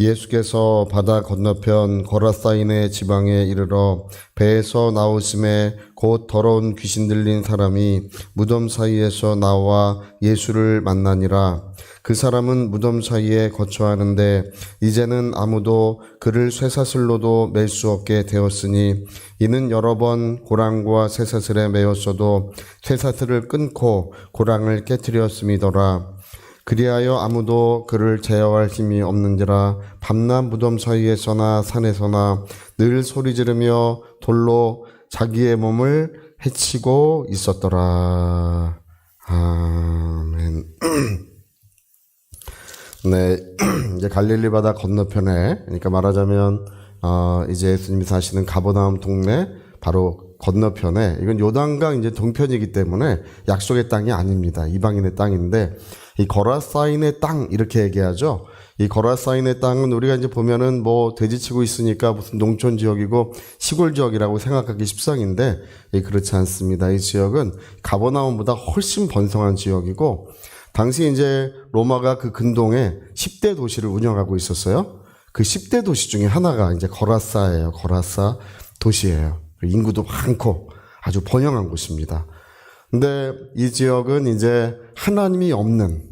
예수께서 바다 건너편 거라사인의 지방에 이르러 배에서 나오심에 곧 더러운 귀신 들린 사람이 무덤 사이에서 나와 예수를 만나니라. 그 사람은 무덤 사이에 거처하는데 이제는 아무도 그를 쇠사슬로도 맬 수 없게 되었으니 이는 여러 번 고랑과 쇠사슬에 매였어도 쇠사슬을 끊고 고랑을 깨뜨렸음이더라. 그리하여 아무도 그를 제어할 힘이 없는지라 밤낮 무덤 사이에서나 산에서나 늘 소리 지르며 돌로 자기의 몸을 해치고 있었더라. 아멘. 네, 이제 갈릴리 바다 건너편에, 그러니까 말하자면, 어, 이제 예수님이 사시는 가버나움 동네 바로 건너편에, 이건 요단강 이제 동편이기 때문에 약속의 땅이 아닙니다. 이방인의 땅인데, 이 거라사인의 땅, 이렇게 얘기하죠. 이 거라사인의 땅은 우리가 이제 보면은 뭐 돼지치고 있으니까 무슨 농촌 지역이고 시골 지역이라고 생각하기 십상인데, 예, 그렇지 않습니다. 이 지역은 가버나움보다 훨씬 번성한 지역이고, 당시 이제 로마가 그 근동에 10대 도시를 운영하고 있었어요. 그 10대 도시 중에 하나가 이제 거라사예요. 거라사 도시예요. 인구도 많고 아주 번영한 곳입니다. 근데 이 지역은 이제 하나님이 없는,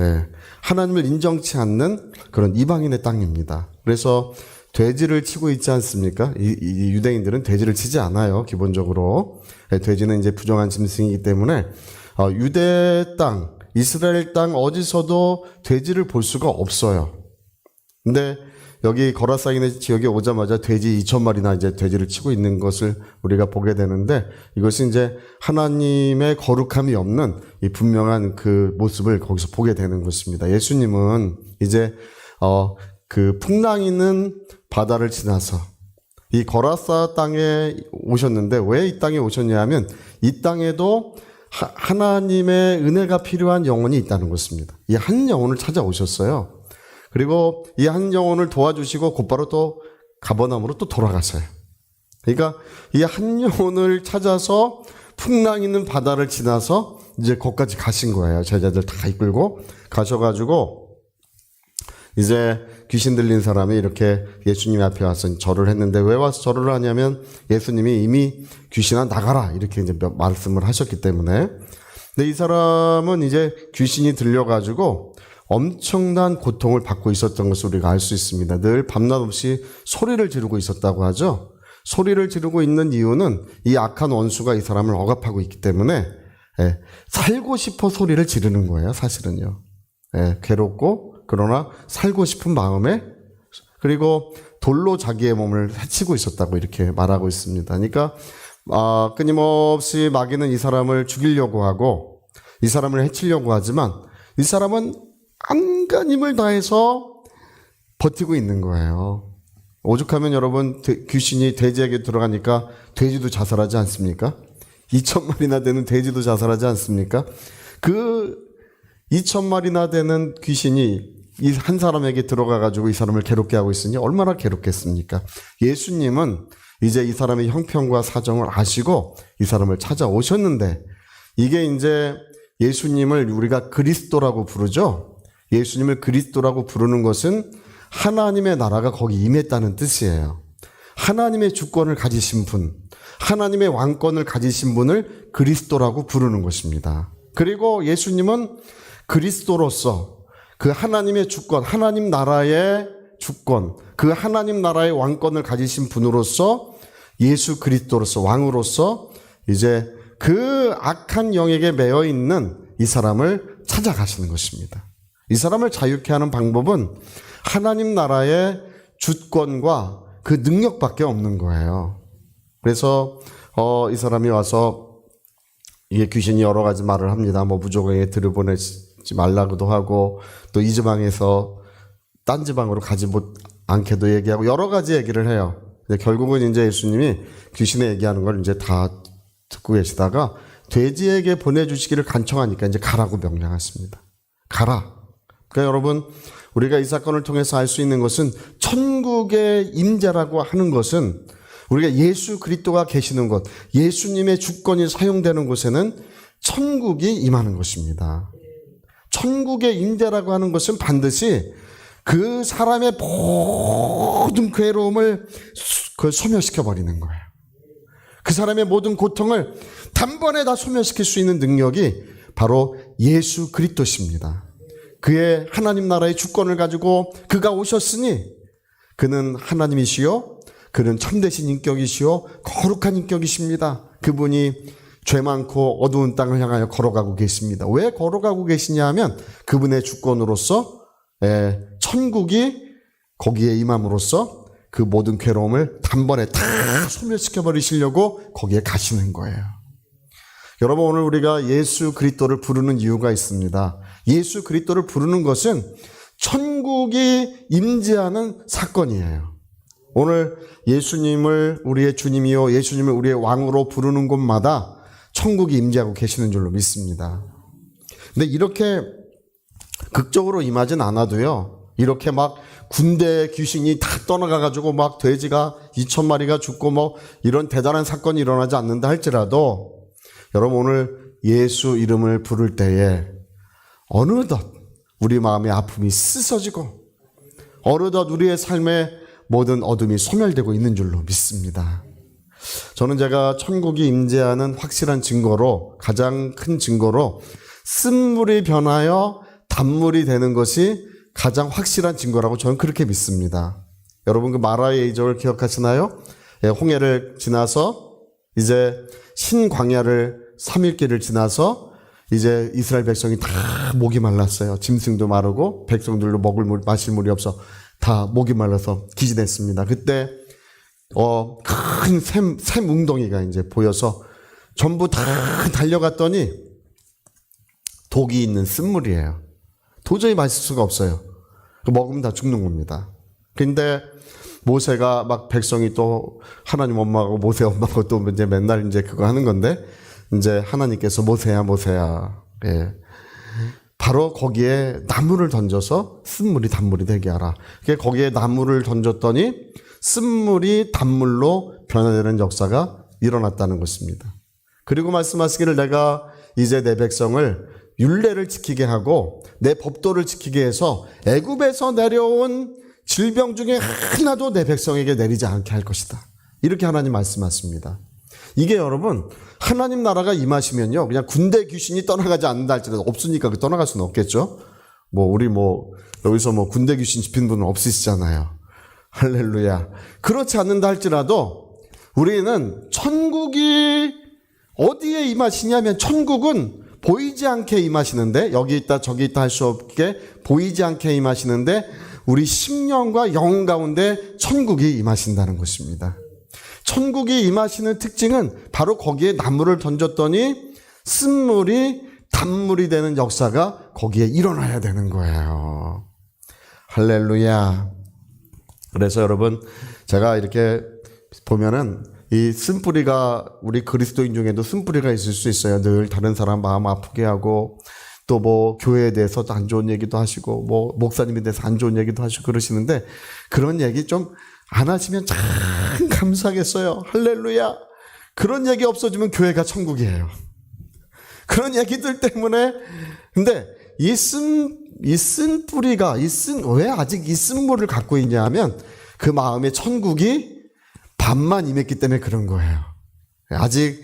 예, 하나님을 인정치 않는 그런 이방인의 땅입니다. 그래서 돼지를 치고 있지 않습니까? 이, 이 유대인들은 돼지를 치지 않아요. 기본적으로. 예, 돼지는 이제 부정한 짐승이기 때문에 어, 유대 땅, 이스라엘 땅 어디서도 돼지를 볼 수가 없어요. 근데 여기 거라사인의 지역에 오자마자 돼지 2천 마리나 이제 돼지를 치고 있는 것을 우리가 보게 되는데 이것이 이제 하나님의 거룩함이 없는 이 분명한 그 모습을 거기서 보게 되는 것입니다. 예수님은 이제 어 그 풍랑 있는 바다를 지나서 이 거라사 땅에 오셨는데 왜 이 땅에 오셨냐 하면 이 땅에도 하, 하나님의 은혜가 필요한 영혼이 있다는 것입니다. 이 한 영혼을 찾아오셨어요. 그리고 이 한 영혼을 도와주시고 곧바로 또 가버나움으로 또 돌아갔어요. 그러니까 이 한 영혼을 찾아서 풍랑 있는 바다를 지나서 이제 거기까지 가신 거예요. 제자들 다 이끌고 가셔가지고 이제 귀신 들린 사람이 이렇게 예수님 앞에 와서 절을 했는데 왜 와서 절을 하냐면 예수님이 이미 귀신아 나가라 이렇게 이제 몇 말씀을 하셨기 때문에 근데 이 사람은 이제 귀신이 들려가지고 엄청난 고통을 받고 있었던 것을 우리가 알 수 있습니다. 늘 밤낮 없이 소리를 지르고 있었다고 하죠. 소리를 지르고 있는 이유는 이 악한 원수가 이 사람을 억압하고 있기 때문에 예, 살고 싶어 소리를 지르는 거예요. 사실은요. 예, 괴롭고 그러나 살고 싶은 마음에 그리고 돌로 자기의 몸을 해치고 있었다고 이렇게 말하고 있습니다. 그러니까 아, 끊임없이 마귀는 이 사람을 죽이려고 하고 이 사람을 해치려고 하지만 이 사람은 안간 힘을 다해서 버티고 있는 거예요. 오죽하면 여러분 돼- 귀신이 돼지에게 들어가니까 돼지도 자살하지 않습니까? 2천 마리나 되는 돼지도 자살하지 않습니까? 그 2천 마리나 되는 귀신이 이 한 사람에게 들어가 가지고 이 사람을 괴롭게 하고 있으니 얼마나 괴롭겠습니까? 예수님은 이제 이 사람의 형편과 사정을 아시고 이 사람을 찾아오셨는데 이게 이제 예수님을 우리가 그리스도라고 부르죠. 예수님을 그리스도라고 부르는 것은 하나님의 나라가 거기 임했다는 뜻이에요. 하나님의 주권을 가지신 분, 하나님의 왕권을 가지신 분을 그리스도라고 부르는 것입니다. 그리고 예수님은 그리스도로서 그 하나님의 주권, 하나님 나라의 주권, 그 하나님 나라의 왕권을 가지신 분으로서 예수 그리스도로서 왕으로서 이제 그 악한 영에게 매여 있는 이 사람을 찾아가시는 것입니다. 이 사람을 자유케 하는 방법은 하나님 나라의 주권과 그 능력밖에 없는 거예요. 그래서 어, 이 사람이 와서 이게 귀신이 여러 가지 말을 합니다. 뭐 무조건에 들여보내지 말라고도 하고 또 이 지방에서 딴 지방으로 가지 못 않게도 얘기하고 여러 가지 얘기를 해요. 결국은 이제 예수님이 귀신의 얘기하는 걸 이제 다 듣고 계시다가 돼지에게 보내주시기를 간청하니까 이제 가라고 명령하십니다. 가라. 그러니까 여러분 우리가 이 사건을 통해서 알 수 있는 것은 천국의 임재라고 하는 것은 우리가 예수 그리스도가 계시는 곳, 예수님의 주권이 사용되는 곳에는 천국이 임하는 것입니다. 천국의 임재라고 하는 것은 반드시 그 사람의 모든 괴로움을 그 소멸시켜 버리는 거예요. 그 사람의 모든 고통을 단번에 다 소멸시킬 수 있는 능력이 바로 예수 그리스도십니다. 그의 하나님 나라의 주권을 가지고 그가 오셨으니 그는 하나님이시요 그는 참되신 인격이시요 거룩한 인격이십니다. 그분이 죄 많고 어두운 땅을 향하여 걸어가고 계십니다. 왜 걸어가고 계시냐 하면 그분의 주권으로서 예, 천국이 거기에 임함으로써 그 모든 괴로움을 단번에 다 소멸시켜 버리시려고 거기에 가시는 거예요. 여러분 오늘 우리가 예수 그리스도를 부르는 이유가 있습니다. 예수 그리스도를 부르는 것은 천국이 임재하는 사건이에요. 오늘 예수님을 우리의 주님이요 예수님을 우리의 왕으로 부르는 곳마다 천국이 임재하고 계시는 줄로 믿습니다. 근데 이렇게 극적으로 임하진 않아도요. 이렇게 막 군대 귀신이 다 떠나가 가지고 막 돼지가 2천 마리가 죽고 뭐 이런 대단한 사건이 일어나지 않는다 할지라도 여러분 오늘 예수 이름을 부를 때에 어느덧 우리 마음의 아픔이 씻어지고 어느덧 우리의 삶의 모든 어둠이 소멸되고 있는 줄로 믿습니다. 저는 제가 천국이 임재하는 확실한 증거로 가장 큰 증거로 쓴물이 변하여 단물이 되는 것이 가장 확실한 증거라고 저는 그렇게 믿습니다. 여러분 그 마라의 이적을 기억하시나요? 예, 홍해를 지나서 이제 신광야를 3일길을 지나서 이제 이스라엘 백성이 다 목이 말랐어요. 짐승도 마르고 백성들도 먹을 물 마실 물이 없어 다 목이 말라서 기진했습니다. 그때 어, 큰 샘, 샘 웅덩이가 이제 보여서 전부 다 달려갔더니 독이 있는 쓴물이에요. 도저히 마실 수가 없어요. 먹으면 다 죽는 겁니다. 근데 모세가 막 백성이 또 하나님 엄마하고 모세 엄마하고 또 이제 맨날 이제 그거 하는 건데 이제 하나님께서 모세야 모세야 예. 바로 거기에 나무를 던져서 쓴물이 단물이 되게 하라. 그게 거기에 나무를 던졌더니 쓴물이 단물로 변화되는 역사가 일어났다는 것입니다. 그리고 말씀하시기를 내가 이제 내 백성을 율례를 지키게 하고 내 법도를 지키게 해서 애굽에서 내려온 질병 중에 하나도 내 백성에게 내리지 않게 할 것이다. 이렇게 하나님 말씀하십니다. 이게 여러분 하나님 나라가 임하시면요 그냥 군대 귀신이 떠나가지 않는다 할지라도 없으니까 그 떠나갈 수는 없겠죠. 뭐 우리 뭐 여기서 뭐 군대 귀신 집힌 분은 없으시잖아요. 할렐루야. 그렇지 않는다 할지라도 우리는 천국이 어디에 임하시냐면 천국은 보이지 않게 임하시는데 여기 있다 저기 있다 할 수 없게 보이지 않게 임하시는데 우리 심령과 영 가운데 천국이 임하신다는 것입니다. 천국이 임하시는 특징은 바로 거기에 나무를 던졌더니 쓴물이 단물이 되는 역사가 거기에 일어나야 되는 거예요. 할렐루야. 그래서 여러분 제가 이렇게 보면은 이 쓴뿌리가 우리 그리스도인 중에도 쓴뿌리가 있을 수 있어요. 늘 다른 사람 마음 아프게 하고 또 뭐 교회에 대해서 안 좋은 얘기도 하시고 뭐 목사님에 대해서 안 좋은 얘기도 하시고 그러시는데 그런 얘기 좀 안 하시면 참 감사하겠어요. 할렐루야. 그런 얘기 없어지면 교회가 천국이에요. 그런 얘기들 때문에 근데 이 쓴 이쓴 뿌리가 이 쓴 왜 아직 이 쓴물을 갖고 있냐 하면 그 마음에 천국이 반만 임했기 때문에 그런 거예요. 아직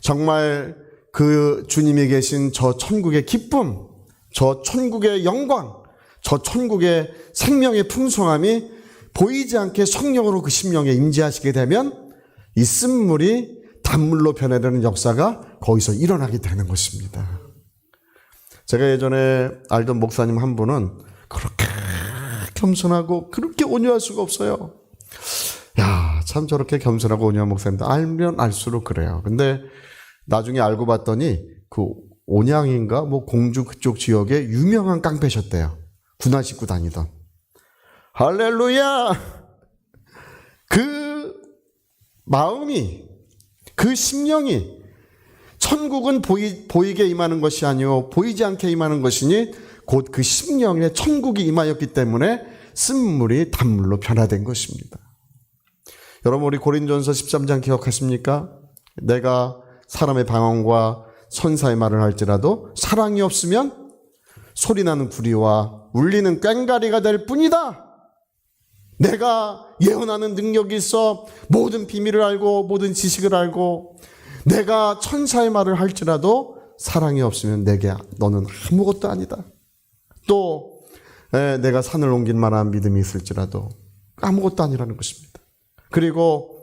정말 그 주님이 계신 저 천국의 기쁨, 저 천국의 영광, 저 천국의 생명의 풍성함이 보이지 않게 성령으로 그 심령에 임재하시게 되면 이 쓴물이 단물로 변해되는 역사가 거기서 일어나게 되는 것입니다. 제가 예전에 알던 목사님 한 분은 그렇게 겸손하고 그렇게 온유할 수가 없어요. 야, 참 저렇게 겸손하고 온유한 목사님도 알면 알수록 그래요. 근데 나중에 알고 봤더니 그 온양인가 뭐 공주 그쪽 지역에 유명한 깡패셨대요. 군화 신고 다니던. 할렐루야! 그 마음이, 그 심령이 천국은 보이, 보이게 임하는 것이 아니요 보이지 않게 임하는 것이니 곧 그 심령에 천국이 임하였기 때문에 쓴물이 단물로 변화된 것입니다. 여러분 우리 고린전서 13장 기억하십니까? 내가 사람의 방언과 천사의 말을 할지라도 사랑이 없으면 소리나는 구리와 울리는 꽹가리가 될 뿐이다. 내가 예언하는 능력이 있어 모든 비밀을 알고 모든 지식을 알고 내가 천사의 말을 할지라도 사랑이 없으면 내게 너는 아무것도 아니다. 또 에, 내가 산을 옮길 만한 믿음이 있을지라도 아무것도 아니라는 것입니다. 그리고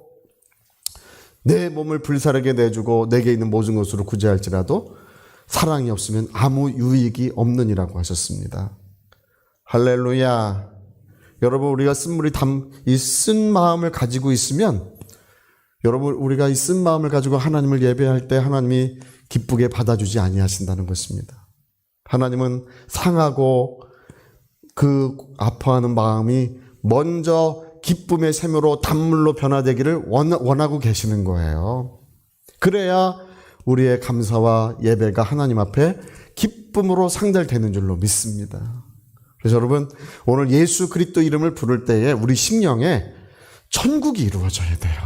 내 몸을 불사르게 내주고 내게 있는 모든 것으로 구제할지라도 사랑이 없으면 아무 유익이 없느니라고 하셨습니다. 할렐루야. 여러분 우리가 쓴물이 담이 쓴 마음을 가지고 있으면 여러분 우리가 이 쓴 마음을 가지고 하나님을 예배할 때 하나님이 기쁘게 받아주지 아니하신다는 것입니다. 하나님은 상하고 그 아파하는 마음이 먼저 기쁨의 샘으로 단물로 변화되기를 원, 원하고 계시는 거예요. 그래야 우리의 감사와 예배가 하나님 앞에 기쁨으로 상달되는 줄로 믿습니다. 그래서 여러분 오늘 예수 그리스도 이름을 부를 때에 우리 심령에 천국이 이루어져야 돼요.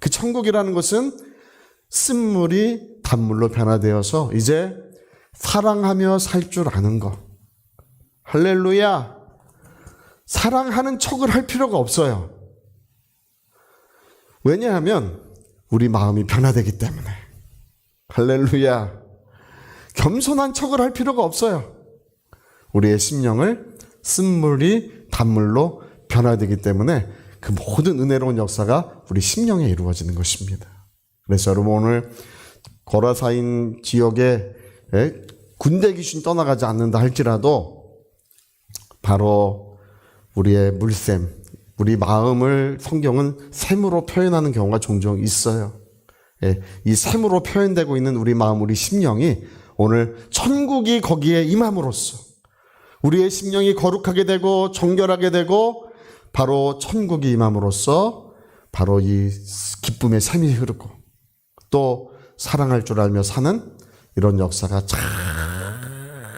그 천국이라는 것은 쓴물이 단물로 변화되어서 이제 사랑하며 살 줄 아는 것. 할렐루야. 사랑하는 척을 할 필요가 없어요. 왜냐하면 우리 마음이 변화되기 때문에. 할렐루야. 겸손한 척을 할 필요가 없어요. 우리의 심령을 쓴물이 단물로 변화되기 때문에 그 모든 은혜로운 역사가 우리 심령에 이루어지는 것입니다. 그래서 여러분 오늘 거라사인 지역에 에, 군대 귀신 떠나가지 않는다 할지라도 바로 우리의 물샘, 우리 마음을 성경은 샘으로 표현하는 경우가 종종 있어요. 예, 이 샘으로 표현되고 있는 우리 마음, 우리 심령이 오늘 천국이 거기에 임함으로써 우리의 심령이 거룩하게 되고 정결하게 되고 바로 천국이 임함으로써 바로 이 기쁨의 샘이 흐르고 또 사랑할 줄 알며 사는 이런 역사가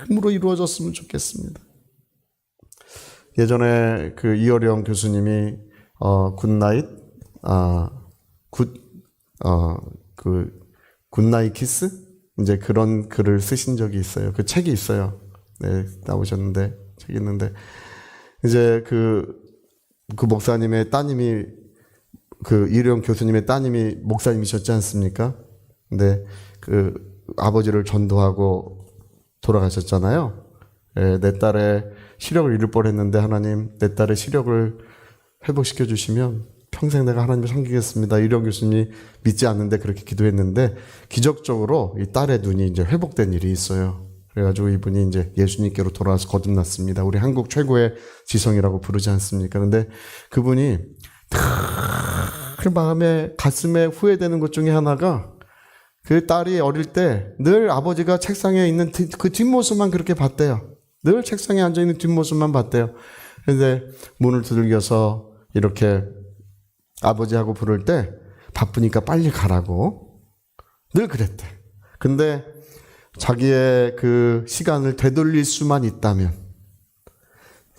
참으로 이루어졌으면 좋겠습니다. 예전에 그 이어령 교수님이 어 굿나잇 아 굿 어 그 굿나잇 키스 이제 그런 글을 쓰신 적이 있어요. 그 책이 있어요. 네 나오셨는데 책이 있는데 이제 그 그 목사님의 따님이 그 이령 교수님의 따님이 목사님이셨지 않습니까? 근데 그 아버지를 전도하고 돌아가셨잖아요. 예, 내 딸의 시력을 잃을 뻔했는데 하나님 내 딸의 시력을 회복시켜 주시면 평생 내가 하나님을 섬기겠습니다. 이령 교수님이 믿지 않는데 그렇게 기도했는데 기적적으로 이 딸의 눈이 이제 회복된 일이 있어요. 그래가지고 이분이 이제 예수님께로 돌아와서 거듭났습니다. 우리 한국 최고의 지성이라고 부르지 않습니까? 근데 그분이 그 마음에 가슴에 후회되는 것 중에 하나가 그 딸이 어릴 때 늘 아버지가 책상에 있는 뒤- 그 뒷모습만 그렇게 봤대요. 늘 책상에 앉아 있는 뒷모습만 봤대요. 근데 문을 두들겨서 이렇게 아버지하고 부를 때 바쁘니까 빨리 가라고 늘 그랬대. 근데 자기의 그 시간을 되돌릴 수만 있다면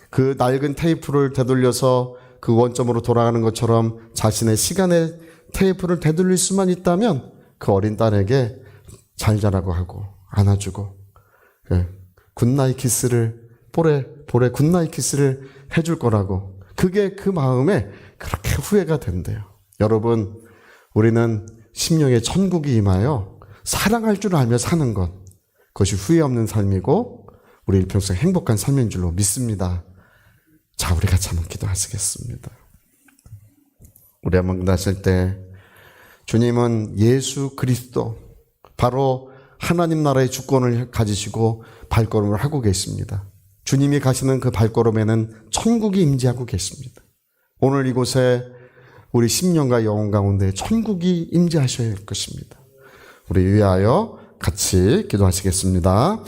그 낡은 테이프를 되돌려서 그 원점으로 돌아가는 것처럼 자신의 시간의 테이프를 되돌릴 수만 있다면 그 어린 딸에게 잘 자라고 하고 안아주고 예, 굿나잇 키스를 볼에 볼에 굿나잇 키스를 해줄 거라고 그게 그 마음에 그렇게 후회가 된대요. 여러분 우리는 심령의 천국이 임하여 사랑할 줄 알며 사는 것 그것이 후회 없는 삶이고 우리 일평생 행복한 삶인 줄로 믿습니다. 자, 우리 같이 한번 기도하시겠습니다. 우리 한번 나실 때 주님은 예수 그리스도 바로 하나님 나라의 주권을 가지시고 발걸음을 하고 계십니다. 주님이 가시는 그 발걸음에는 천국이 임재하고 계십니다. 오늘 이곳에 우리 심령과 영혼 가운데 천국이 임재하셔야 할 것입니다. 우리 위하여 같이 기도하시겠습니다.